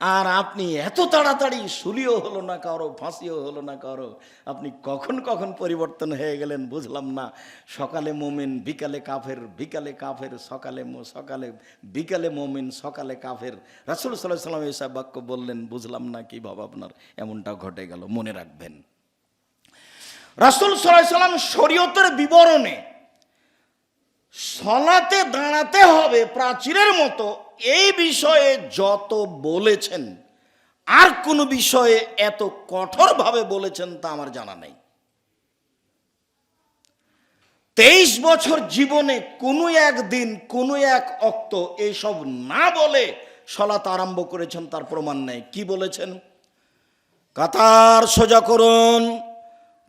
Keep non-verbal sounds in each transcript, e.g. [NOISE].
আর আপনি এত তাড়াতাড়ি শুলিও হলো না কারও, ফাঁসিও হলো না কারও। আপনি কখন কখন পরিবর্তন হয়ে গেলেন বুঝলাম না। সকালে মোমেন, বিকালে কাফের বিকালে কাফের, সকালে সকালে, বিকালে মোমেন, সকালে কাফের। রাসুল সাল্লাহ সাল্লাম এসব বাক্য বললেন, বুঝলাম না কি ভাব আপনার, এমনটা ঘটে গেল, মনে রাখবেন। রাসুল সাল্লাহ সাল্লাম শরীয়তের বিবরণে সলাতে দাঁড়াতে হবে প্রাচীরের মতো। এই বিষয়ে যত বলেছেন, আর কোনো বিষয়ে এত কঠোরভাবে বলেছেন তা আমার জানা নেই। তেইশ বছর জীবনে কোনো একদিন, কোনো এক অক্ত এসব না বলে সলাত আরম্ভ করেছেন, তার প্রমাণ নেই। কি বলেছেন? কাতার সোজা করুন,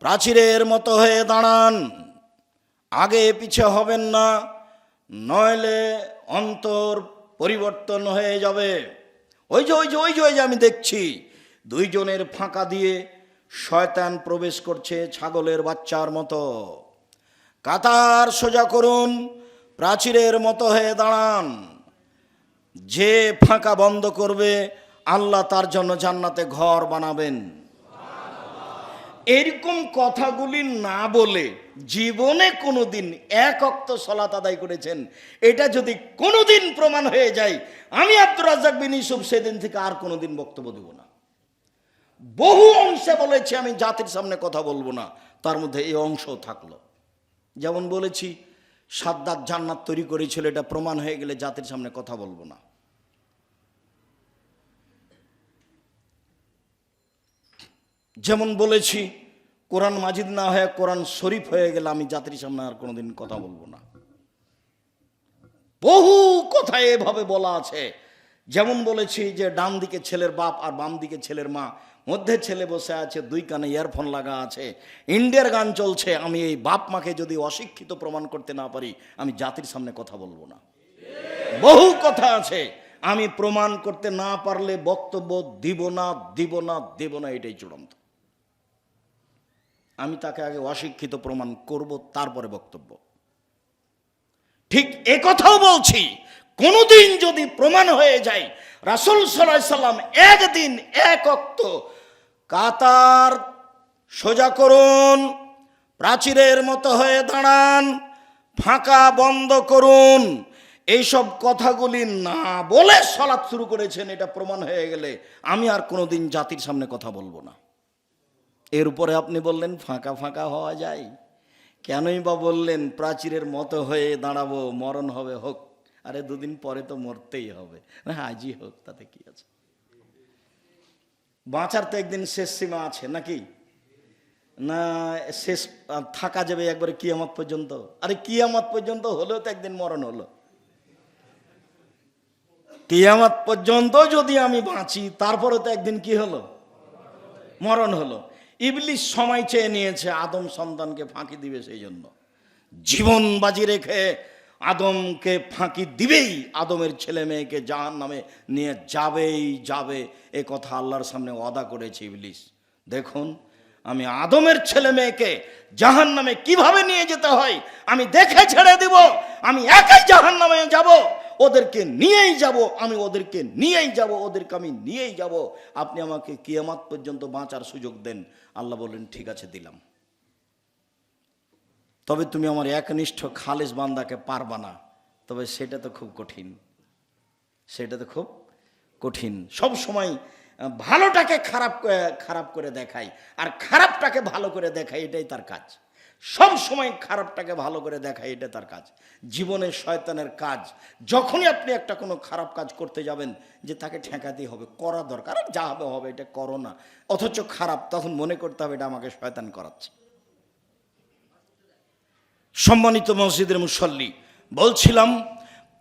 প্রাচীরের মতো হয়ে দাঁড়ান। আগে পিছে হবেন না, নইলে অন্তর পরিবর্তন হয়ে যাবে। ওই যে ওই যে ওই যে ওই যে আমি দেখছি, দুইজনের ফাঁকা দিয়ে শয়তান প্রবেশ করছে ছাগলের বাচ্চার মতো। কাতার সোজা করুন, প্রাচীরের মতো হয়ে দাঁড়ান। যে ফাঁকা বন্ধ করবে, আল্লাহ তার জন্য জান্নাতে ঘর বানাবেন। এরকম কথাগুলি না বলে জীবনে কোনোদিন এক অক্ত সলাত আদায় করেছেন। এটা যদি কোনোদিন প্রমাণ হয়ে যায়, আমি আব্দুর রাজ্জাক বিন ইউসুফ সেদিন থেকে আর কোনোদিন বক্তব্য দেব না। বহু অংশে বলেছি, আমি জাতির সামনে কথা বলব না, তার মধ্যে এই অংশও থাকল। যেমন বলেছি, সাদ্দাত জান্নাত তৈরি করেছিল, এটা প্রমাণ হয়ে গেলে জাতির সামনে কথা বলব না। যেমন বলেছি কোরআন মাজিদ না হয়ে কোরআন শরীফ হয়ে গেলে আমি জাতির সামনে আর কোনোদিন কথা বলব না। বহু কথা এভাবে বলা আছে। যেমন বলেছি যে ডান দিকে ছেলের বাপ আর বাম দিকে ছেলের মা, মধ্যে ছেলে বসে আছে, দুই কানে ইয়ারফোন লাগা আছে। ইন্ডিয়ার গান চলছে, আমি এই বাপ মাকে যদি অশিক্ষিত প্রমাণ করতে না পারি, আমি জাতির সামনে কথা বলব না। বহু কথা আছে। আমি প্রমাণ করতে না পারলে বক্তব্য দিব না দিব না দিব না, এটাই চূড়ান্ত। আমি তাকে আগে অশিক্ষিত প্রমাণ করব, তারপরে বক্তব্য। ঠিক এ কথাও বলছি, কোনোদিন যদি প্রমাণ হয়ে যায়, রাসুল সাল্লাহ সাল্লাম একদিন, এক অক্ত কাতার সোজা করুন, প্রাচীরের মতো হয়ে দাঁড়ান, ফাঁকা বন্ধ করুন, এইসব কথাগুলি না বলে সলাৎ শুরু করেছেন, এটা প্রমাণ হয়ে গেলে আমি আর কোনোদিন জাতির সামনে কথা বলব না। এর উপরে আপনি বললেন, ফাঁকা ফাঁকা হওয়া যায়। কেনই বা বললেন, প্রাচীরের মতো হয়ে দাঁড়াবো, মরণ হবে, হোক। আরে, দুদিন পরে তো মরতেই হবে। না আজই হোক, তাতে কি আছে? বাঁচার তো একদিন শেষ সীমা আছে, নাকি? না, শেষ থাকা যাবে একবারে কিয়ামত পর্যন্ত। আরে, কিয়ামত পর্যন্ত হলেও তো একদিন মরণ হলো। কিয়ামত পর্যন্ত যদি আমি বাঁচি, তারপরে তো একদিন কি হলো? মরণ হলো। ইবলিশ সময় চেয়ে নিয়েছে, আদম সন্তানকে ফাঁকি দিবে সেই জন্য। জীবন বাজি রেখে আদমকে ফাঁকি দিবেই, আদমের ছেলে মেয়েকে জাহান নামে নিয়ে যাবেই যাবে, এ কথা আল্লাহর সামনে ওয়াদা করেছে ইবলিশ। দেখুন, আমি আদমের ছেলে মেয়েকে জাহান নামে কীভাবে নিয়ে যেতে হয়, আমি দেখে ছেড়ে দিব, আমি একাই জাহান নামে যাব ওদেরকে নিয়েই যাব, আমি ওদেরকে নিয়েই যাব, ওদেরকে আমি নিয়েই যাব। আপনি আমাকে কিয়ামাত পর্যন্ত বাঁচার সুযোগ দেন। আল্লাহ বললেন, ঠিক আছে, দিলাম। তবে তুমি আমার একনিষ্ঠ খালেজ বান্দাকে পারবা না। তবে সেটা তো খুব কঠিন। সেটা তো খুব কঠিন। সব সময় ভালোটাকে খারাপ খারাপ করে দেখাই, আর খারাপটাকে ভালো করে দেখাই, এটাই তার কাজ। সব সময় খারাপটাকে ভালো করে দেখায় এটা তার কাজ। জীবনের শয়তানের কাজ, যখনই আপনি একটা কোনো খারাপ কাজ করতে যাবেন, যে তাকে ঠেকাতেই হবে, করা দরকার। যা হবে হবে, এটা করো না। অথচ খারাপ, তখন মনে করতে হবে এটা আমাকে শয়তান করাচ্ছে। সম্মানিত মসজিদের মুসল্লি, বলছিলাম,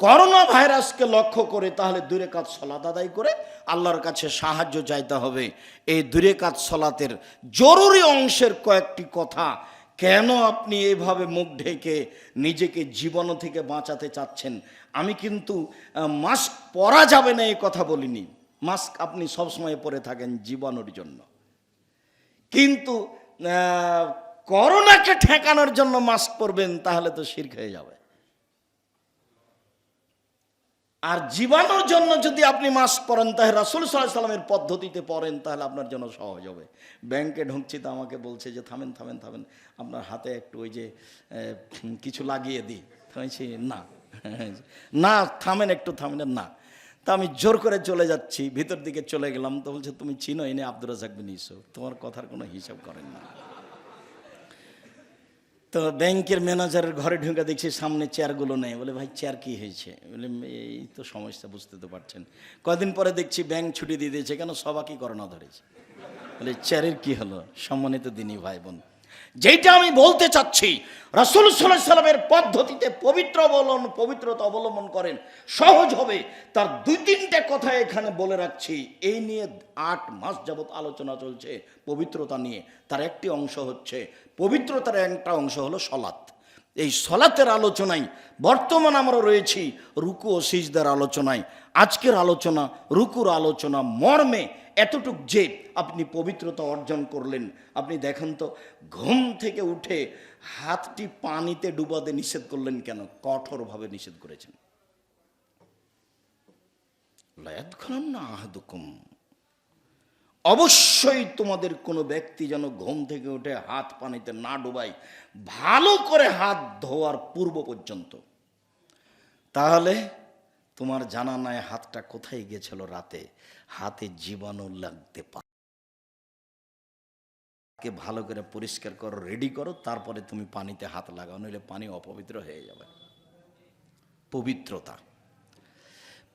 করোনা ভাইরাসকে লক্ষ্য করে তাহলে দূরে কাজ সলাত আদায় করে আল্লাহর কাছে সাহায্য চাইতে হবে। এই দূরে কাজ সলাতের জরুরি অংশের কয়েকটি কথা কেন আপনি এভাবে মুখ ঢেকে নিজেকে জীবন থেকে বাঁচাতে চাচ্ছেন? আমি কিন্তু মাস্ক পরা যাবে না, এ কথা বলিনি। মাস্ক আপনি সবসময় পরে থাকেন জীবাণুর জন্য। কিন্তু করোনাকে ঠেকানোর জন্য মাস্ক পরবেন, তাহলে তো শির্ক হয়ে যাবে। আর জীবাণুর জন্য যদি আপনি মাস্ক পরেন তাহলে রাসুল সাল্লাহ সাল্লামের পদ্ধতিতে পড়েন, তাহলে আপনার জন্য সহজ হবে। ব্যাংকে ঢুকছি তো আমাকে বলছে যে, থামেন থামেন থামেন, আপনার হাতে একটু ওই যে কিছু লাগিয়ে দিই। থামেছি না। [LAUGHS] না, থামেন, একটু থামেন। না। তা আমি জোর করে চলে যাচ্ছি, ভিতর দিকে চলে গেলাম, তো বলছে, তুমি চিনো এনে আব্দুর রাজাক বিন ইউসুফ, তোমার কথার কোনো হিসাব করেন না। তো ব্যাংকের ম্যানেজারের ঘরে ঢুকে দেখছি সামনে চেয়ারগুলো নেই। বলে, ভাই, চেয়ার কি হয়েছে? বলে, এই তো সমস্যা, বুঝতে তো পারছেন। কদিন পরে দেখছি ব্যাংক ছুটি দিয়ে দিয়েছে, কেন সবাকি করোনা ধরেছে। বলে, চেয়ারের কি হলো? সম্মানিত দিনই ভাই বোন যেটা আমি বলতে চাচ্ছি, রাসুল সাল্লাহ সাল্লামের পদ্ধতিতে পবিত্র অবলম্বন পবিত্রতা অবলম্বন করেন। সহজ হবে। তার দুই তিনটে কথা এখানে বলে রাখছি। এই নিয়ে আট মাস যাবৎ আলোচনা চলছে পবিত্রতা নিয়ে। তার একটি অংশ হচ্ছে, পবিত্রতার একটা অংশ হলো সলাৎ। এই সলাতের আলোচনায় বর্তমান আমরা রয়েছি রুকু ও সিজদার আলোচনায়। আজকের আলোচনা, রুকুর আলোচনা, মর্মে এতটুক যে আপনি পবিত্রতা অর্জন করলেন, আপনি দেখেন তো, ঘুম থেকে উঠে হাতটি পানিতে ডুবাতে নিষেধ করলেন কেন? কঠোরভাবে নিষেধ করেছেন। অবশ্যই তোমাদের কোনো ব্যক্তি যেন ঘুম থেকে উঠে হাত পানিতে না ডুবাই ভালো করে হাত ধোয়ার পূর্ব পর্যন্ত। তাহলে তোমার জানা নাই হাতটা কোথায় গেছিল রাতে? হাতে জীবাণু লাগতে পারে। ভালো করে পরিষ্কার করো রেডি করো, তারপরে তুমি পানিতে হাত লাগাও, নইলে পানি অপবিত্র হয়ে যাবে। পবিত্রতা।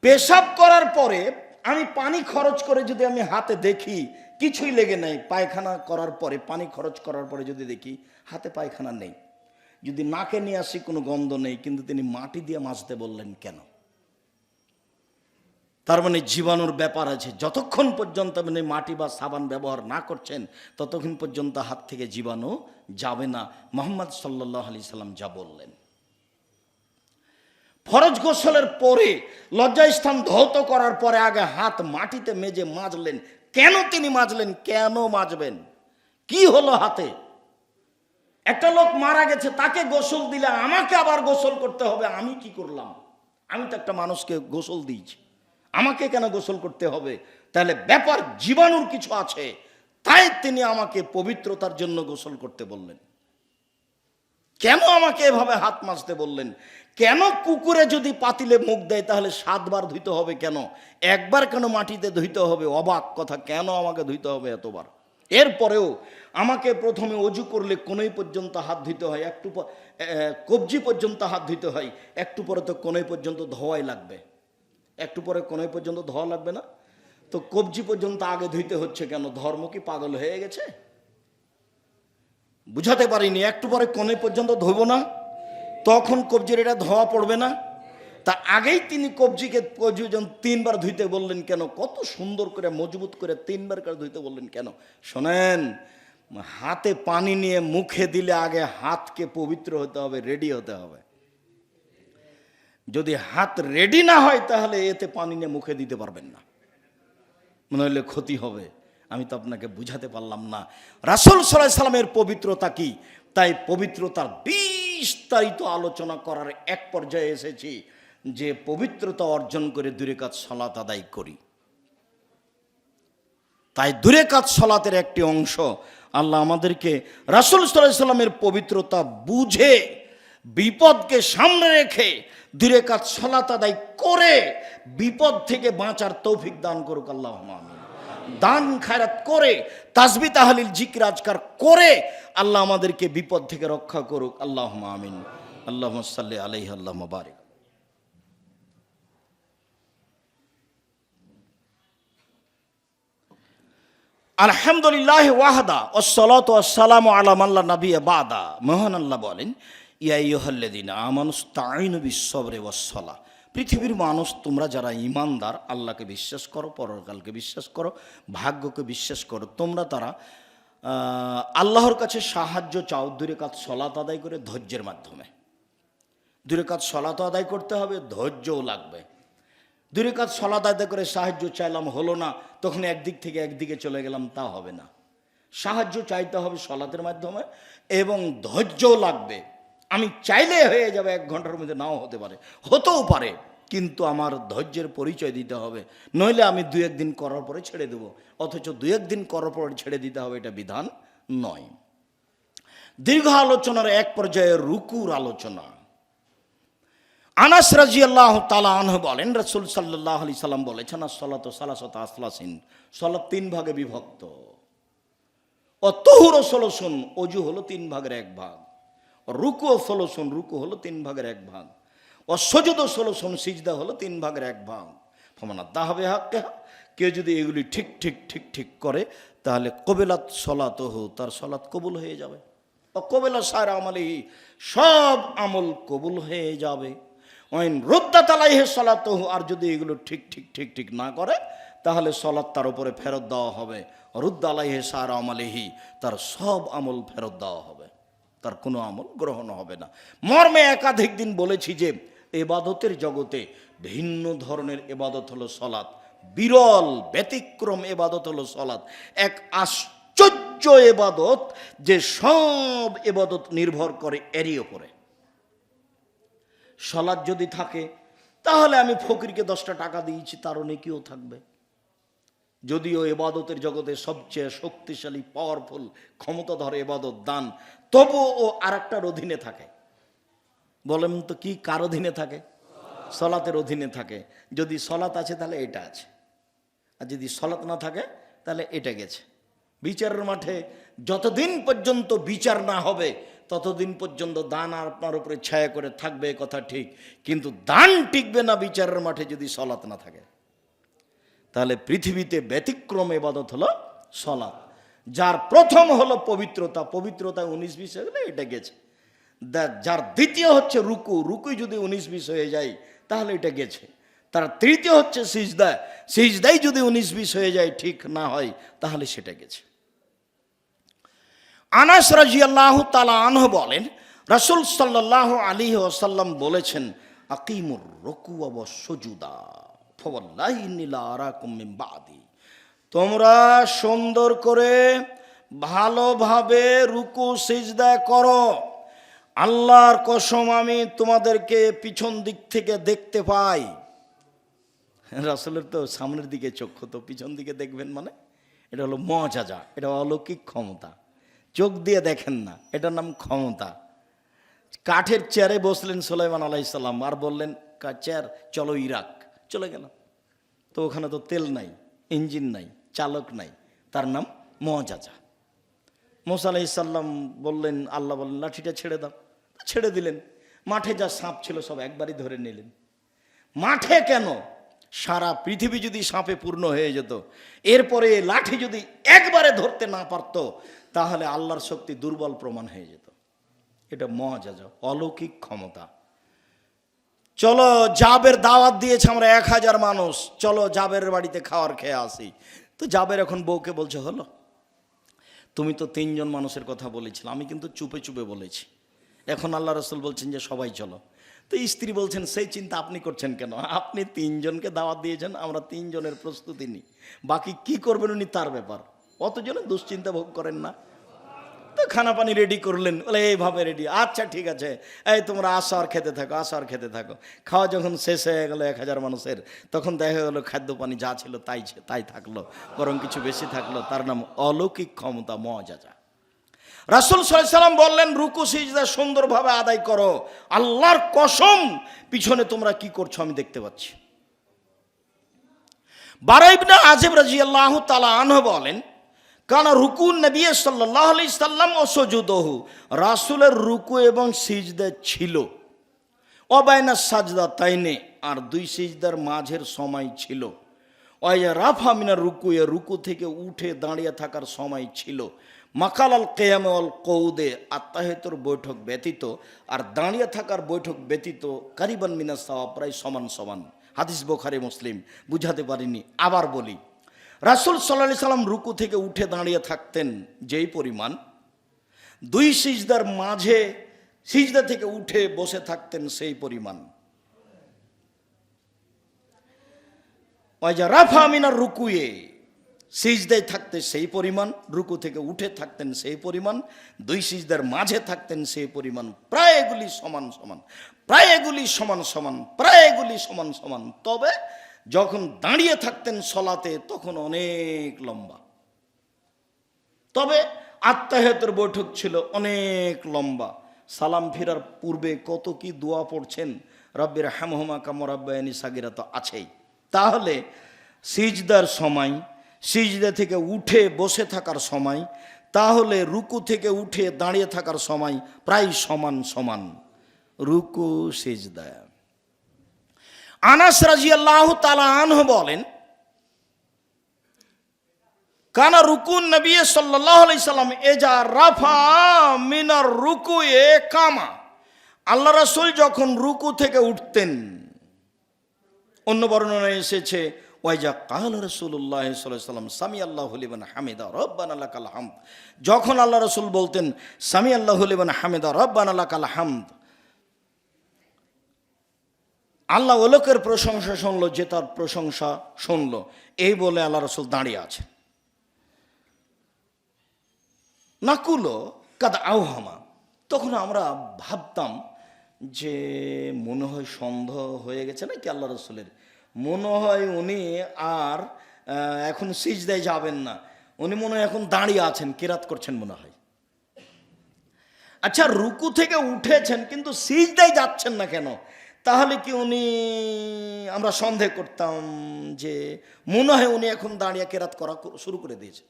পেশাব করার পরে আমি পানি খরচ করে যদি আমি হাতে দেখি, কিছুই লেগে নেই, পায়খানা করার পরে, পানি খরচ করার পরে যদি দেখি, হাতে পায়খানা নেই। যদি নাকে নিয়ে আসি, কোনো গন্ধ নেই, কিন্তু তিনি মাটি দিয়ে মাছতে বললেন, কেন? তার মানে জীবাণুর ব্যাপার আছে। যতক্ষণ পর্যন্ত আপনি মাটি বা সাবান ব্যবহার না করছেন, ততক্ষণ পর্যন্ত হাত থেকে জীবাণু যাবে না। মোহাম্মদ সাল্লাহ আলি সাল্লাম যা বললেন। ফরজ গোসলের পরে লজ্জাস্থান ধৌত করার পরে আগে হাত মাটিতে মেজে মাজলেন। কেন তিনি মাজলেন? কেন মাজবেন? কি হলো হাতে? একটা লোক মারা গেছে, তাকে গোসল দিলে আমাকে আবার গোসল করতে হবে, আমি কি করলাম? আমি তো একটা মানুষকে গোসল দিয়েছি। আমাকে কেন গোসল করতে হবে? তাহলে ব্যাপার জীবাণুর কিছু আছে। তাই তিনি আমাকে পবিত্রতার জন্য গোসল করতে বললেন। কেন আমাকে এভাবে হাত মাজতে বললেন? কেন কুকুরে যদি পাতিলে মুখ দেয়, তাহলে সাতবার ধুইতে হবে কেন? একবার কেন মাটিতে ধুইতে হবে? অবাক কথা, কেন আমাকে ধুইতে হবে এতবার? এরপরেও আমাকে প্রথমে অজু করলে কোনোই পর্যন্ত হাত ধুইতে হয়? একটু কবজি পর্যন্ত হাত ধুইতে হয়? একটু পরে তো কোনোই পর্যন্ত ধোয়াই লাগবে। একটু পরে কোনোই পর্যন্ত ধোয়া লাগবে না। তো কবজি পর্যন্ত আগে ধুইতে হচ্ছে কেন? ধর্ম কি পাগল হয়ে গেছে? বুঝাতে পারিনি, একটু পরে কোণে পর্যন্ত ধোব না, তখন কবজির এটা ধোয়া পড়বে না। তা আগেই তিনি কবজিকে কবজি যখন তিনবার ধুইতে বললেন কেন? কত সুন্দর করে, মজবুত করে তিনবার করে ধুইতে বললেন কেন? শোনেন, হাতে পানি নিয়ে মুখে দিলে আগে হাতকে পবিত্র হতে হবে রেডি হতে হবে। যদি হাত রেডি না হয়, তাহলে এতে পানি নিয়ে মুখে দিতে পারবেন না। মনে হলে ক্ষতি হবে। আমি তো আপনাকে বুঝাতে পারলাম না। রাসুল সাল্লাহ সাল্লামের পবিত্রতা কি? তাই পবিত্রতার বিস্তারিত আলোচনা করার এক পর্যায়ে এসেছি যে পবিত্রতা অর্জন করে দূরে কাজ সলাত আদায় করি। তাই দূরে কাজ সলাতের একটি অংশ আল্লাহ আমাদেরকে রাসুল সাল্লাহ সাল্লামের পবিত্রতা বুঝে বিপদকে সামনে রেখে দূরে কাজ সলাত করে বিপদ থেকে বাঁচার তৌফিক দান করুক আল্লাহ দান খায়রাত করে, তাসবি তাহালিল জিকির আজকার করে আল্লাহ আমাদেরকে বিপদ থেকে রক্ষা করুক আল্লাহ আমিন। আল্লাহ সাল্লি আলাইহ, আল্লাহ মুবারক। আলহামদুলিল্লাহ ওয়াহাদা ওসলাত ওসালাম আলাম আল্লাহ নবী বাদা। মোহন আল্লাহ বলেন ইয়াইহল্লেদিন আমানুস্তাইন বিশ্বরে ওসলা পৃথিবীর মানুষ, তোমরা যারা ইমানদার আল্লাহকে বিশ্বাস করো, পরকালকে বিশ্বাস করো, ভাগ্যকে বিশ্বাস করো, তোমরা তারা আল্লাহর কাছে সাহায্য চাও দূরে কাজ সলাত আদায় করে ধৈর্যের মাধ্যমে। দূরে কাজ সলাত আদায় করতে হবে, ধৈর্যও লাগবে। দূরে কাজ সলাত আদায় করে সাহায্য চাইলাম, হলো না, তখন একদিক থেকে একদিকে চলে গেলাম, তা হবে না। সাহায্য চাইতে হবে সলাতের মাধ্যমে, এবং ধৈর্যও লাগবে। আমি চাইলে হয়ে যাবে এক ঘণ্টার মধ্যে, নাও হতে পারে। হতেও পারে, কিন্তু আমার ধৈর্যের পরিচয় দিতে হবে। নইলে আমি দু একদিন করার পরে ছেড়ে দেব। অথচ দু একদিন করার পরে ছেড়ে দিতে হবে এটা বিধান নয়। দীর্ঘ আলোচনার এক পর্যায়ে রুকুর আলোচনা। আনাস রাজি আল্লাহ তালা আনহ বলেন, রসুল সাল্লাহ আলি সাল্লাম বলেছেন সলাত সালাসত আসলাসিন, সলাত তিন ভাগে বিভক্ত। ও তহুর ষোলশন অজু হলো তিন ভাগের এক ভাগ। রুকু ষোলশন রুকু হলো তিন ভাগের এক ভাগ। ও সজুদ ও ষোলশন সিজদা হলো তিন ভাগের এক ভাগ। ফমানা দাহাবে হাক্কে কেউ যদি এগুলি ঠিক ঠিক ঠিক ঠিক করে, তাহলে কবেলাত সলাত তার সলাত কবুল হয়ে যাবে। ও কবেলা সার আমলে সব আমল কবুল হয়ে যাবে। ওয়াইন রোদ্দা তালাই হে সলাত আর যদি এগুলো ঠিক ঠিক ঠিক ঠিক না করে, তাহলে সলাৎ তার উপরে ফেরত দেওয়া হবে। রুদ্দ আলাইহে সার আমালিহি, তার সব আমল ফেরত দেওয়া হবে। তার কোনো আমল গ্রহণ হবে না। মর্মে একাধিক দিন বলেছি যে, এবাদতের জগতে ভিন্ন ধরনের এবাদত হলো সলাৎ। বিরল, ব্যতিক্রম এবাদত হলো সলাৎ। এক আশ্চর্য এবাদত যে সব এবাদত নির্ভর করে, এরই ওপরে। সলাদ যদি থাকে, তাহলে আমি ফকিরকে দশটা টাকা দিয়েছি, তারও নেকিও থাকবে। যদিও এবাদতের জগতে সবচেয়ে শক্তিশালী পাওয়ারফুল ক্ষমতাধর এবাদত দান তবুও ও আরেকটার অধীনে থাকে। বলেন তো কি কার অধীনে থাকে? সলাতের অধীনে থাকে। যদি সলাত আছে তাহলে এটা আছে। আর যদি সলাত না থাকে তাহলে এটা গেছে। বিচারের মাঠে যতদিন পর্যন্ত বিচার না হবে, ততদিন পর্যন্ত দান আর আপনার উপরে ছায়া করে থাকবে কথা ঠিক। কিন্তু দান টিকবে না বিচারের মাঠে যদি সলাত না থাকে। তাহলে পৃথিবীতে ব্যতিক্রম এবাদত হলো সলাৎ। যার প্রথম হলো পবিত্রতা পবিত্রতা উনিশ বিশ হয়ে গেলে এটা গেছে। যার দ্বিতীয় হচ্ছে রুকু রুকুই যদি উনিশ বিশ হয়ে যায়, তাহলে এটা গেছে। তার তৃতীয় হচ্ছে সিজদা, সিজদাই যদি উনিশ বিশ হয়ে যায়, ঠিক না হয়, তাহলে সেটা গেছে। আনাস রাজি আল্লাহ তালা আনহ বলেন, রাসুল সাল্লাহ আলী ওসাল্লাম বলেছেন, আকিমুর রকু সজুদা বাদি। তোমরা সুন্দর করে ভালোভাবে রুকু, সিজদা করো। আল্লাহর কসম আমি তোমাদেরকে পিছন দিক থেকে দেখতে পাই। রাসুলের তো সামনের দিকে চক্ষু তো পিছন দিকে দেখবেন মানে? এটা হলো মজাজা এটা অলৌকিক ক্ষমতা। চোখ দিয়ে দেখেন না, এটার নাম ক্ষমতা। কাঠের চেয়ারে বসলেন সোলাইমান আলাইসাল্লাম আর বললেন, "কা- চেয়ার, চলো ইরাক। চলে গেল তো ওখানে তো তেল নাই, ইঞ্জিন নাই। চালক নাই, তার নাম মজাজা মোসা আলাইসাল্লাম বললেন, আল্লাহ বললেন লাঠিটা ছেড়ে দাও। ছেড়ে দিলেন। মাঠে যা সাপ ছিল সব একবারই ধরে নিলেন। মাঠে কেন? সারা পৃথিবী যদি সাপে পূর্ণ হয়ে যেত, এরপরে লাঠি যদি একবারে ধরতে না পারতো, তাহলে আল্লাহর শক্তি দুর্বল প্রমাণ হয়ে যেত। এটা মহাজাজ, অলৌকিক ক্ষমতা। চলো জাবের দাওয়াত দিয়েছে আমরা এক হাজার মানুষ, চলো জাবের বাড়িতে খাওয়ার খেয়ে আসি। তো জাবের এখন বউকে বলছে, হলো? তুমি তো তিনজন মানুষের কথা বলেছিল, আমি কিন্তু চুপে চুপে বলেছি। এখন আল্লাহ রসুল বলছেন যে, সবাই চলো। তো স্ত্রী বলছেন, সেই চিন্তা আপনি করছেন কেন? আপনি তিনজনকে দাওয়াত দিয়েছেন, আমরা তিনজনের প্রস্তুতি নিই। বাকি কি করবেন উনি তার ব্যাপার? অতজনে দুশ্চিন্তা ভোগ করেন না। তো খানা পানি রেডি করলেন। বলে, এইভাবে রেডি আচ্ছা ঠিক আছে। এই তোমরা আসো আর খেতে থাকো, আসো আর খেতে থাকো। খাওয়া যখন শেষ হয়ে গেলো এক হাজার মানুষের, তখন দেখা গেলো খাদ্য পানি যা ছিল তাই তাই থাকল, বরং কিছু বেশি থাকল, তার নাম অলৌকিক ক্ষমতা মজাজা রাসুল সাল্লাম বললেন, রুকু, সিজদা সুন্দরভাবে আদায় করো। আল্লাহর কসম, পিছনে তোমরা কি করছ আমি দেখতে পাচ্ছি। বারাইবনা আজিব রাজি আল্লাহ তালা আনহ বলেন কারণ রুকু নবী সাল্লাহ আলি সাল্লাম ও সজুদহু রাসুলের রুকু এবং সিজদা ছিল। অবায়না সাজদা তাইনে, আর দুই সিজদার মাঝের সময় ছিল। ওয়া রাফা মিনার রুকু, এ রুকু থেকে উঠে দাঁড়িয়ে থাকার সময় ছিল। মাকাল আল কেয়াম আল কৌদে, আত্মাহেতর বৈঠক ব্যতীত, আর দাঁড়িয়ে থাকার বৈঠক ব্যতীত কারিবান মিনা সাওয়া প্রায় সমান সমান। হাদিস বোখারে, মুসলিম, বুঝাতে পারিনি, আবার বলি। রাসুল সাল্লাহ সাল্লাম রুকু থেকে উঠে দাঁড়িয়ে থাকতেন যেই পরিমাণ। দুই সিজদার মাঝে সিজদা থেকে উঠে বসে থাকতেন সেই পরিমাণ। রাফা মিনার রুকুয়ে, সিজদায় থাকতে সেই পরিমাণ, রুকু থেকে উঠে থাকতেন সেই পরিমাণ, দুই সিজদার মাঝে থাকতেন সেই পরিমাণ, প্রায় এগুলি সমান সমান, প্রায় এগুলি সমান সমান, প্রায় এগুলি সমান সমান। তবে যখন দাঁড়িয়ে থাকতেন সলাতে, তখন অনেক লম্বা। তবে আত্মাহেতের বৈঠক ছিল অনেক লম্বা। সালাম ফিরার পূর্বে কত কি দোয়া পড়ছেন? রব্বির হামহমা কামরাব্বায়নি সাগিরা তো আছেই। তাহলে সিজদার সময়, সিজদা থেকে উঠে বসে থাকার সময়, তাহলে রুকু থেকে উঠে দাঁড়িয়ে থাকার সময় প্রায় সমান সমান। রুকু, সিজদা। আনাস রাজিয়াল্লাহ তালা আনহ বলেন, কানা রুকুন নবী সাল্লাহ সাল্লাম এজা রাফা মিনার রুকু এ কামা। আল্লাহ রাসূল যখন রুকু থেকে উঠতেন, অন্য বর্ণনা এসেছে, ওয়াইজা কাল রসুল্লাহ সাল্লাম সামি আল্লাহ হলিবান হামিদা রব্বান আল্লাহ কাল যখন আল্লাহ রসুল বলতেন সামি আল্লাহ হলিবান হামিদা রব্বান আল্লাহ কাল হামদ। আল্লাহ ওলোকের প্রশংসা শুনলো, যে তার প্রশংসা শুনলো। এই বলে আল্লাহ রসুল দাঁড়িয়ে আছেন। নাকুলো কাদ আওহামা। তখন আমরা ভাবতাম যে মনে হয় সন্দেহ হয়ে গেছে নাকি আল্লাহ রসুলের? মনে হয় উনি আর এখন সিজদায় যাবেন না। উনি মনে হয় এখন দাঁড়িয়ে আছেন, কেরাত করছেন মনে হয়। আচ্ছা রুকু থেকে উঠেছেন, কিন্তু সিজদায় যাচ্ছেন না কেন? তাহলে কি উনি, আমরা সন্দেহ করতাম যে মনে হয় উনি এখন দাঁড়িয়ে কেরাত করা শুরু করে দিয়েছে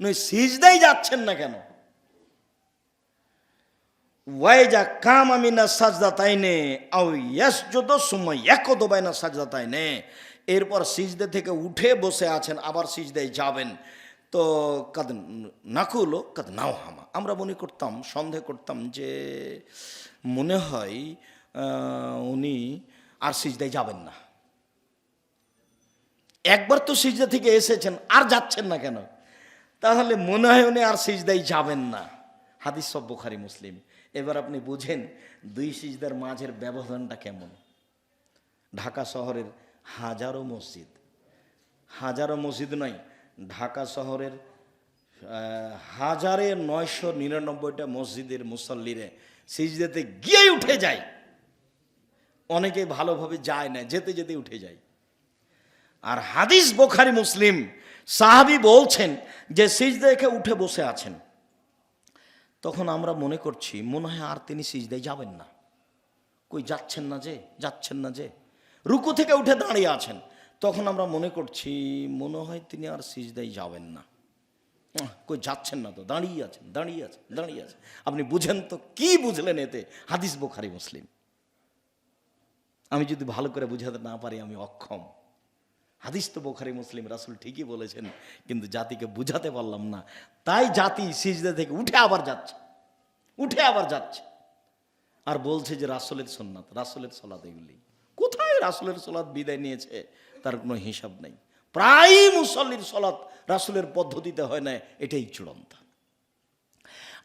উনি সিজদাই যাচ্ছেন না কেন? ওয়াইজা কাম আমিনা সাজদা তাইনে আও ইয়াসজুদু সুম্মা ইয়াকুদু বাইনা সাজদা তাইনে এরপর সিজদে থেকে উঠে বসে আছেন, আবার সিজদায় যাবেন। তো কাদ নাকুলো, কাদ নাও হামা আমরা মনে করতাম, সন্দেহ করতাম যে মনে হয় উনি আর সিজদায় যাবেন না। একবার তো সিজদা থেকে এসেছেন, আর যাচ্ছেন না কেন? তাহলে মনে হয় উনি আর সিজদাই যাবেন না। হাদিস সব বুখারি, মুসলিম। এবার আপনি বুঝেন দুই সিজদার মাঝের ব্যবধানটা কেমন? ঢাকা শহরের হাজারো মসজিদ হাজারো মসজিদ নয়, ঢাকা শহরের হাজারে নয়শো নিরানব্বইটা মসজিদের মুসল্লিরে সিজদাতে গিয়েই উঠে যায়। অনেকে ভালোভাবে যায় না, যেতে যেতে উঠে যায়। আর হাদিস বোখারি মুসলিম সাহাবি বলছেন যে সিজদাকে উঠে বসে আছেন। তখন আমরা মনে করছি, মনে হয় আর তিনি সিজদায় যাবেন না। কই যাচ্ছেন না যে, যাচ্ছেন না যে। রুকু থেকে উঠে দাঁড়িয়ে আছেন। তখন আমরা মনে করছি, মনে হয় তিনি আর সিজদায় যাবেন না। কই যাচ্ছেন না তো, দাঁড়িয়ে আছেন দাঁড়িয়ে আছেন দাঁড়িয়ে আছেন। আপনি বুঝেন তো, কি বুঝলেন এতে? হাদিস বোখারি মুসলিম। আমি যদি ভালো করে বুঝাতে না পারি, আমি অক্ষম। হাদিস তো বোখারি, মুসলিম, রাসুল ঠিকই বলেছেন, কিন্তু জাতিকে বুঝাতে পারলাম না। তাই জাতি সিজদা থেকে উঠে আবার যাচ্ছে। উঠে আবার যাচ্ছে। আর বলছে যে, রাসুলের সোননাথ রাসুলের সলাদ এগুলি। কোথায় রাসুলের সলাদ বিদায় নিয়েছে? তার কোনো হিসাব নেই। প্রায় মুসল্লির সলাৎ রাসুলের পদ্ধতিতে হয় না, এটাই চূড়ান্ত।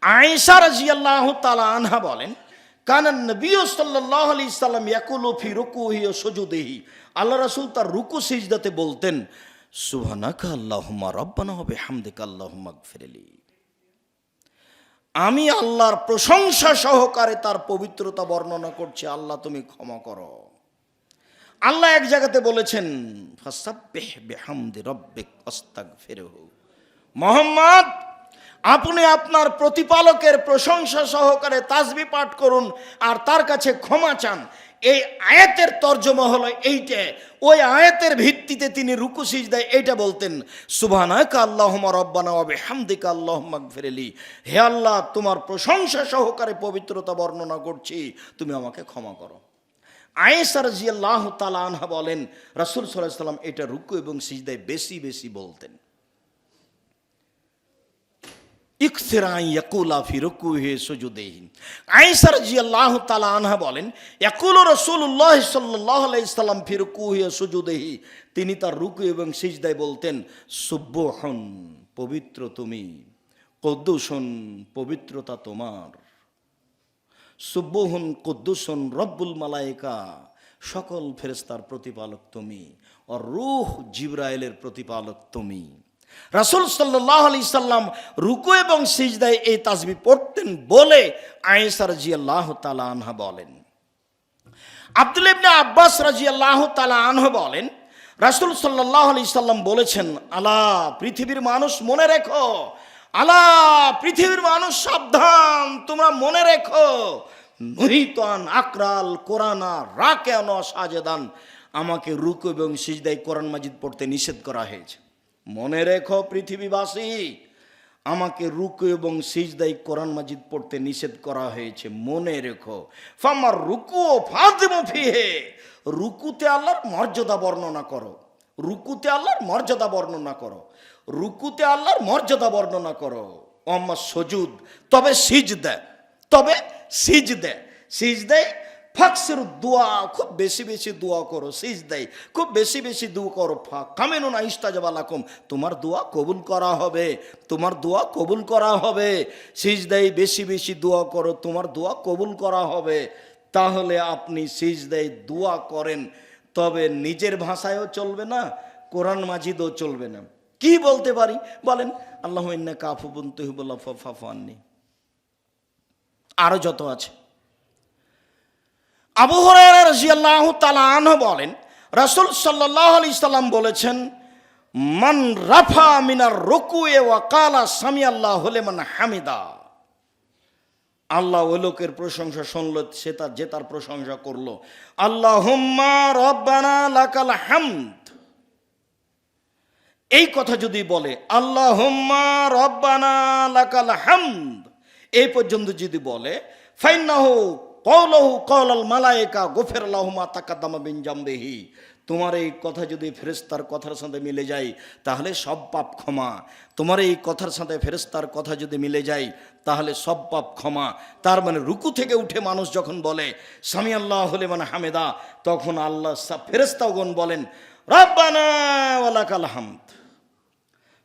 আয়েশা রাজিয়াল্লাহ তালা আনহা বলেন কানান নবী সাল্লাল্লাহু আলাইহি সাল্লাম ইয়াকুলু ফি রুকুহি ওয়া সুজুদিহি। আল্লাহ রাসূল তার রুকু সিজদাতে বলতেন, সুবহানাকা আল্লাহুম্মা রাব্বানা ওয়া বিহামদিকা আল্লাহুম্মা গফিরলি। আমি আল্লাহর প্রশংসা সহকারে তার পবিত্রতা বর্ণনা করছি, আল্লাহ তুমি ক্ষমা করো। আল্লাহ এক জায়গাতে বলেছেন, ফাসাব্বিহ বিহামদি রাব্বিক, আস্তাগফিরহু। মোহাম্মদ আপনি আপনার প্রতিপালকের প্রশংসা সহকারে তাজবি পাঠ করুন আর তার কাছে ক্ষমা চান। এই আয়াতের তর্জমা হলো এইটা। ওই আয়াতের ভিত্তিতে তিনি রুকু সিজদায় এইটা বলতেন, সুবহানাকা আল্লাহুম্মা রব্বানা ওয়া বিহামদিকা আল্লাহুম্মা গফিরলি হে আল্লাহ, তোমার প্রশংসা সহকারে পবিত্রতা বর্ণনা করছি, তুমি আমাকে ক্ষমা করো। আয়েসার জিয়াল্লাহ তালা আনহা বলেন, রাসূল আলাইহি সাল্লাম এটা রুকু এবং সিজদায় বেশি বেশি বলতেন ইকসিরাই ইয়াকুলা ফি রুকুহি সুজুদিহি আয়েশা রাদিয়াল্লাহু তাআলা আনহা বলেন ইয়াকুলু রাসূলুল্লাহ সাল্লাল্লাহু আলাইহি সাল্লাম ফি রুকুহি সুজুদিহি। তিনি তার রুকু এবং সিজদায় বলতেন, সুবহুন, পবিত্র তুমি, কদ্দুসুন, পবিত্রতা তোমার। সুব্বহুন কুদ্দুসুন, রব্বুল মালাইকা সকল ফেরেস্তার প্রতিপালক তুমি ও রুহ জিব্রাইলের প্রতিপালক তুমি। রাসুল সাল্লাহ আলি সাল্লাম রুকু এবং সিজদায় এই তাসবি পড়তেন বলে আয়েসার জি আল্লাহ তালা আনহা বলেন। আব্দুল ইবনে আব্বাস রাজি আল্লাহ তালা আনহ বলেন, রাসুল সাল্লাহ আলি সাল্লাম বলেছেন, আলা, পৃথিবীর মানুষ মনে রেখো। আলা, পৃথিবীর মানুষ সাবধান, তোমরা মনে রেখো। নহিতান আকরাল কোরআনা রাকেন সাজেদান আমাকে রুকু এবং সিজদাই কোরআন মাজিদ পড়তে নিষেধ করা হয়েছে। মনে রেখো পৃথিবীবাসী, আমাকে রুকু এবং সিজদাই কোরআন মাজিদ পড়তে নিষেধ করা হয়েছে, মনে রেখো। ফামার রুকু ও ফাতিমু ফিহে, রুকুতে আল্লাহর মর্যাদা বর্ণনা করো। রুকুতে আল্লাহর মর্যাদা বর্ণনা করো। রুকুতে আল্লাহর মর্যাদা বর্ণনা করো। অম্মা সজুদ, তবে সিজ দেয় তবে সিজ দেয় সিজ দেয় ফাকসের দোয়া খুব বেশি বেশি দোয়া করো সিজ দেয় খুব বেশি বেশি দোয়া করো ফাঁক কামেনো না ইস্তাজাবালাকুম তোমার দোয়া কবুল করা হবে তোমার দোয়া কবুল করা হবে সিজ দেয় বেশি বেশি দোয়া করো তোমার দোয়া কবুল করা হবে তাহলে আপনি সিজ দেয় দোয়া করেন তবে নিজের ভাষায়ও চলবে না কোরআন মাজিদও চলবে না কি বলতে পারি বলেন আল্লাহ ইন্না কাফু বন্তুহিবুল্লাহ ফাফু আননি আরও যত আছে আবু রাদিয়াল্লাহু তাআলা বলেন, রাসূল সাল্লাল্লাহু আলাইহি সাল্লাম বলেছেন, মান রাফা মিনার রুকুয়ে ওয়া কালা সামি আল্লাহ হলে মান হামিদা। আল্লাহ ওই লোকের প্রশংসা শুনল, সে তার, যে তার প্রশংসা করল। আল্লাহুম্মা রব্বানা লাকাল হামদ। এই কথা যদি বলে, আল্লাহুম্মা রব্বানা লাকাল হামদ। এই পর্যন্ত যদি বলে, ফাইন্নাহু কওলাহু কওলাল মালায়েকা গফির লাহুমা তাকাদ্দামা বিন তোমার এই কথা যদি ফেরেস্তার কথার সাথে মিলে যায়, তাহলে সব পাপ ক্ষমা। তোমার এই কথার সাথে ফেরেস্তার কথা যদি মিলে যায়, তাহলে সব পাপ ক্ষমা। তার মানে রুকু থেকে উঠে মানুষ যখন বলে, স্বামী আল্লাহ হলে মানে হামেদা তখন আল্লাহ ফেরেস্তাগণ বলেন, রব্বানা ওয়ালাকাল হামদ।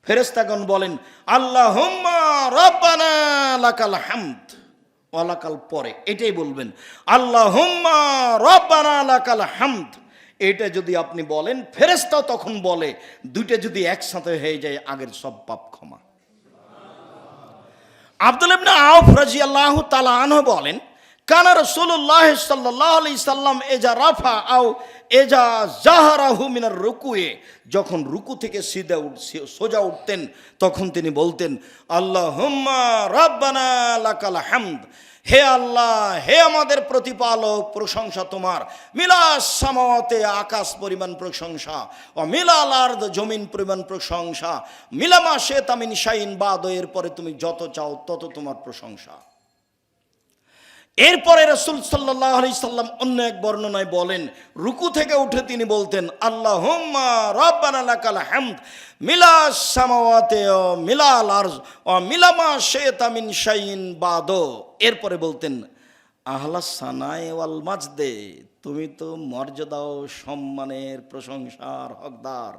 ফেরেস্তাগণ বলেন আল্লাহ রব্বানা লাকাল হামদ। ওয়ালাকাল পরে, এটাই বলবেন। আল্লাহ রব্বানা লাকাল হামদ। এটা যদি আপনি বলেন ফেরেস্তাও তখন বলে, দুইটা যদি একসাথে হয়ে যায়, আগের সব পাপ ক্ষমা। আব্দুল ইবনে আউফ আল্লাহ তালা আনহু বলেন কানা রাসূলুল্লাহ সাল্লাল্লাহু আলাইহি সাল্লাম এজা রাফা আও এজা জাহারাহু মিনার রুকুয়ে, যখন রুকু থেকে উঠ সোজা উঠতেন, তখন তিনি বলতেন, আল্লাহুম্মা রাব্বানা লাকাল হামদ। হে আল্লাহ, হে আমাদের প্রতিপালক, প্রশংসা তোমার। মিলাস সামাওয়াতে আকাশ পরিমাণ প্রশংসা, ও মিলাল আর্দ জমিন পরিমাণ প্রশংসা। মিলামা সে তামিন শাইন বাদ, এরপরে তুমি যত চাও তত তোমার প্রশংসা। এরপরে রসুল সাল্লাহ সাল্লাম অন্য এক বর্ণনায় বলেন, রুকু থেকে উঠে তিনি বলতেন আল্লাহ মিলা সামাওয়াতে ও মিলামা সে তামিন শাইন বাদ। এরপরে বলতেন, আহলা তুমি তো মর্যাদা ও সম্মানের প্রশংসার হকদার।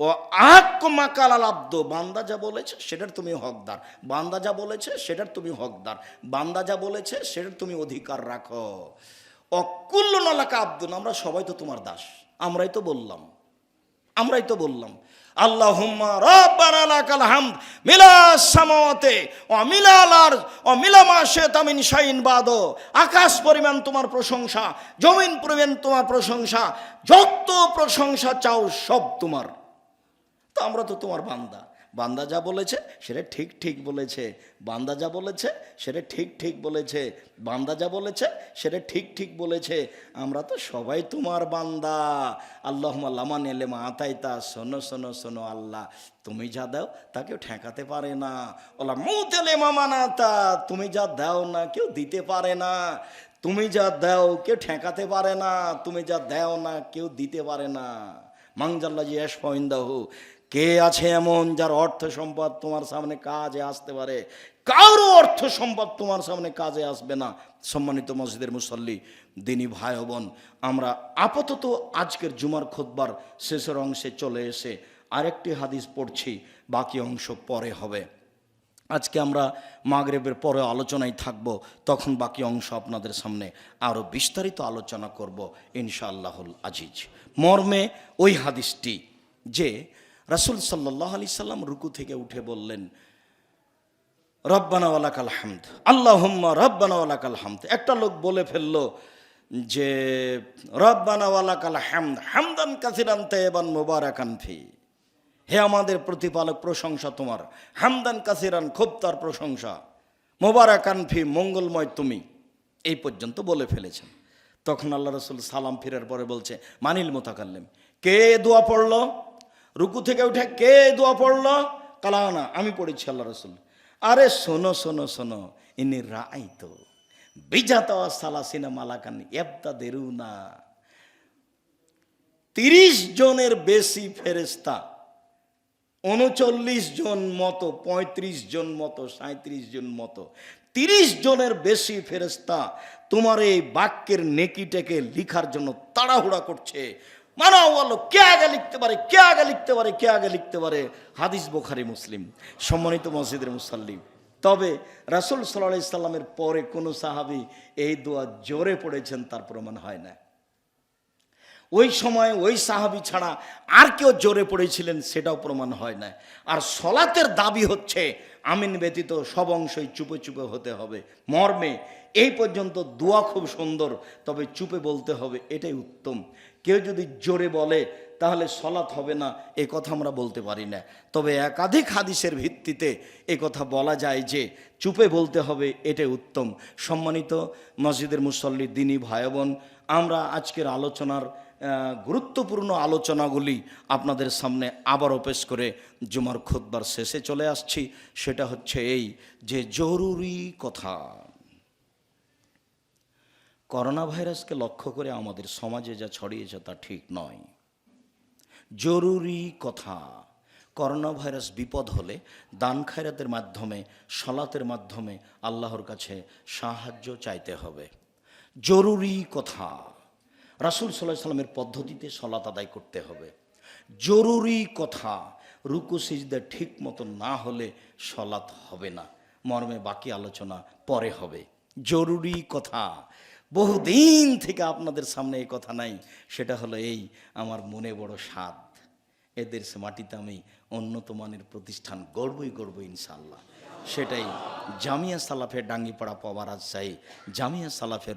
ও আক মাকাল আব্দ, বান্দা যা বলেছে সেটার তুমি হকদার। বান্দা যা বলেছে সেটার তুমি হকদার। বান্দা যা বলেছে সেটার তুমি অধিকার রাখো। অকুল্ল নালাকা আব্দুল আমরা সবাই তো তোমার দাস। আমরাই তো বললাম। আমরাই তো বললাম। আল্লাহুম্মা মিলা মিলামা শাইতামিন শাইন আকাশ পরিমাণ তোমার প্রশংসা, জমিন পরিমাণ তোমার প্রশংসা, যত প্রশংসা চাও সব তোমার। তো আমরা তো তোমার বান্দা। বান্দা যা বলেছে, সেটা ঠিক ঠিক বলেছে। বান্দা যা বলেছে, সেটা ঠিক ঠিক বলেছে। বান্দা যা বলেছে, সেটা ঠিক ঠিক বলেছে। আমরা তো সবাই তোমার বান্দা। আল্লাহ লামান এলে মা আতাইতা, শোনো শোনো শোনো আল্লাহ। তুমি যা দাও, তা কেউ ঠেকাতে পারে না। ওলা মুত এলে মামানাতা তুমি যা দাও না, কেউ দিতে পারে না। তুমি যা দাও, কেউ ঠেকাতে পারে না। তুমি যা দাও না, কেউ দিতে পারে না। মাংজাল্লা জি এস পয়েন্দাহু কে আছে এমন যার অর্থ সম্পদ তোমার সামনে কাজে আসতে পারে? কারও অর্থ সম্পদ তোমার সামনে কাজে আসবে না। সম্মানিত মসজিদের মুসল্লি, দিনী ভাই বোন, আমরা আপাতত আজকের জুমার খোদবার শেষের অংশে চলে এসে আরেকটি হাদিস পড়ছি, বাকি অংশ পরে হবে। আজকে আমরা মাগরেবের পরে আলোচনায় থাকব, তখন বাকি অংশ আপনাদের সামনে আরও বিস্তারিত আলোচনা করব, ইনশাআল্লাহুল আজিজ। মর্মে ওই হাদিসটি যে রাসূল সাল্লাহ আলি সাল্লাম রুকু থেকে উঠে বললেন, রব্বানা ওয়ালাকাল হামদ। আল্লাহুম্মা রব্বানা ওয়ালাকাল হামদ। একটা লোক বলে ফেলল যে, রব্বানা ওয়ালাকাল হামদ, হামদান কাসিরান তেবান মুবারাকান ফি। হে আমাদের প্রতিপালক, প্রশংসা তোমার। হামদান কাসিরান, খুব তার প্রশংসা। মোবারাকান ফি, মঙ্গলময় তুমি। এই পর্যন্ত বলে ফেলেছেন। তখন আল্লাহ রসুল সালাম ফিরার পরে বলছে, মানিল মোতাকাল্লেম। কে দোয়া পড়ল? রুকু থেকে উঠে কে দোয়া পড়ল? কালানা, আমি পড়েছি আল্লাহ রসুল। আরে শোনো শোনো শোনো, ইনি রাই তো। বিজাত সালাসিনা মালাকান এবদা দেরুনা তিরিশ জনের বেশি ফেরেস্তা উনচল্লিশ জন মতো, পঁয়ত্রিশ জন মতো সাঁত্রিশ জন মতো। তিরিশ জনের বেশি ফেরেস্তা তোমার এই বাক্যের নেকিটাকে লিখার জন্য তাড়াহুড়া করছে। মানা বলো কে আগে লিখতে পারে, কে আগে লিখতে পারে, কে আগে লিখতে পারে? হাদিস বোখারি, মুসলিম। সম্মানিত মসজিদের মুসাল্লিম। তবে রাসুল সাল্লাহ ইসলামের পরে কোনো সাহাবি এই দোয়া জোরে পড়েছেন, তার প্রমাণ হয় না। ওই সময় ওই সাহাবি ছাড়া আর কেউ জোরে পড়েছিলেন, সেটাও প্রমাণ হয় না। আর সলাতের দাবি হচ্ছে, আমিন ব্যতীত সব অংশই চুপে চুপে হতে হবে। মর্মে এই পর্যন্ত দোয়া খুব সুন্দর, তবে চুপে বলতে হবে, এটাই উত্তম। কেউ যদি জোরে বলে, তাহলে সলাৎ হবে না, এ কথা আমরা বলতে পারি না। তবে একাধিক হাদিসের ভিত্তিতে এ কথা বলা যায় যে, চুপে বলতে হবে, এটাই উত্তম। সম্মানিত মসজিদের মুসল্লি, দিনী ভাই বোন আমরা আজকের আলোচনার গুরুত্বপূর্ণ আলোচনাগুলি আপনাদের সামনে আবারও পেশ করে জুমার খুদ্বার শেষে চলে আসছি। সেটা হচ্ছে এই যে জরুরি কথা। করোনা ভাইরাসকে লক্ষ্য করে আমাদের সমাজে যা ছড়িয়েছে তা ঠিক নয়। জরুরি কথা করোনা ভাইরাস বিপদ হলে দান খায়রাতের মাধ্যমে, সলাতের মাধ্যমে আল্লাহর কাছে সাহায্য চাইতে হবে। জরুরি কথা, রাসুল সাল্লাহ সাল্লামের পদ্ধতিতে সলাত আদায় করতে হবে। জরুরি কথা, রুকু ঠিক মতো না হলে সলাত হবে না, মর্মে বাকি আলোচনা পরে হবে। জরুরি কথা বহুদিন থেকে আপনাদের সামনে এই কথা নাই, সেটা হলো এই, আমার মনে বড় স্বাদ। এদের মাটিতে আমি উন্নত মানের প্রতিষ্ঠান গর্বই গর্ব ইনশাল্লাহ সেটাই জামিয়া সালাফের ডাঙ্গিপাড়া পাওয়া রাজশাহী, জামিয়া সালাফের